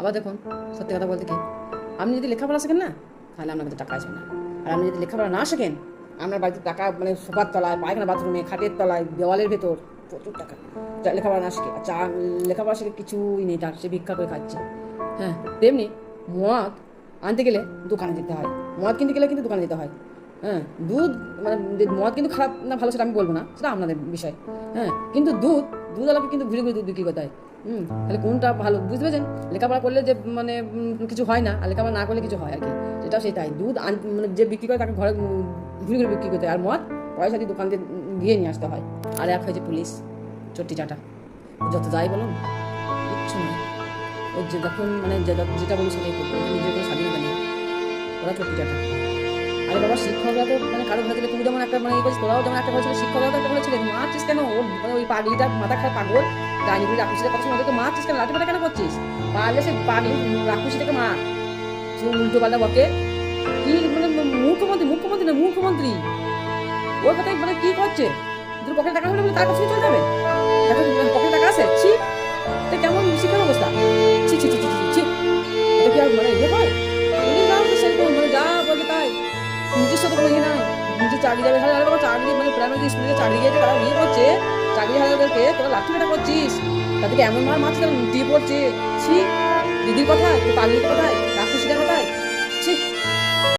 আবার দেখুন, সত্যি কথা বলতে কি? আপনি যদি লেখাপড়া শেখেন না, তাহলে আপনার কাছে টাকা আসবে না। আর আপনি যদি লেখাপড়া না শেখেন, আপনার বাড়িতে টাকা মানে সোফার তলায়, পায়খানা বাথরুমে, খাটের তলায়, দেওয়ালের ভেতর, প্রচুর টাকা। লেখাপড়া না শিখে চা লেখাপড়া শিখে কিছুই নেই, তার সে ভিক্ষা করে খাচ্ছে। হ্যাঁ তেমনি মদ আনতে গেলে দোকানে যেতে হয়। মদ কিনতে গেলে কিন্তু দোকানে যেতে হয়। হ্যাঁ দুধ মানে মদ কিন্তু খারাপ না ভালো সেটা আমি বলব না, সেটা আপনাদের বিষয়। হ্যাঁ কিন্তু দুধ দুধ আলাকে কিন্তু ঘুরে ঘুরে দুধ বিক্রি করতে হয়। হুম, তাহলে কোনটা ভালো? বুঝতে পেরেছেন? লেখাপড়া করলে যে মানে কিছু হয় না, আর লেখাপড়া না করলে কিছু হয় আর কি। সেটাও সেটাই দুধ আন মানে যে বিক্রি করে তাকে ঘরে ঘুরে ঘুরে বিক্রি করতে হয়। আর মদ, পয়সা দিয়ে দোকান দিয়ে নিয়ে আসতে হয়। আর এক হয়েছে পুলিশ চট্টি চাটা। যত যাই বলুন, কিচ্ছু নয়। ও যে যখন মানে যেটা বলি সেটাই ওদের নিজের কোনো স্বাধীনতা নেই। ওরা চট্টি চাটা। আরে বাবা শিক্ষকরা তো মানে কারও ঘরে থেকে তুমি যেমন একটা মানে করেছিস তোরাও যেমন একটা বলেছিল শিক্ষকরাও তো একটা বলেছিলেন মারছিস কেন? মানে ওই পাগলিটা মাথা খারাপ পাগল ডাইনিগুলি রাক্ষসীদের কথা শুনে ওদেরকে মারছিস কেন? লাঠি মাথা কেন করছিস? পারলে সে পাগলি রাক্ষসীটাকে মার। উল্টো পাল্টা বকে। কি মানে মুখ্যমন্ত্রী মুখ্যমন্ত্রী না মুখ্যমন্ত্রী? ওর কথাই মানে কি করছে? তোর পকেটে টাকা হলে তার কাছে চলে যাবে। দেখো পকেটে টাকা আছে ছি এটা কেমন শিক্ষার অবস্থা ছি ছি ছি ছি ছি, ছি এটা কি আর মানে ইয়ে হয়? চাকরি যাবে হাজার হাজার চাকরি মানে প্রাইমারি স্কুলে চাকরি গিয়েছে, তারা বিয়ে করছে, চাকরি হাজারদেরকে তোরা লাঠি কাটা করছিস? তাদেরকে এমন মার তারা লুটিয়ে পড়ছে। ছি, দিদির কথায় পাগলির কথায়, রাক্ষসীদের কথায়। ছি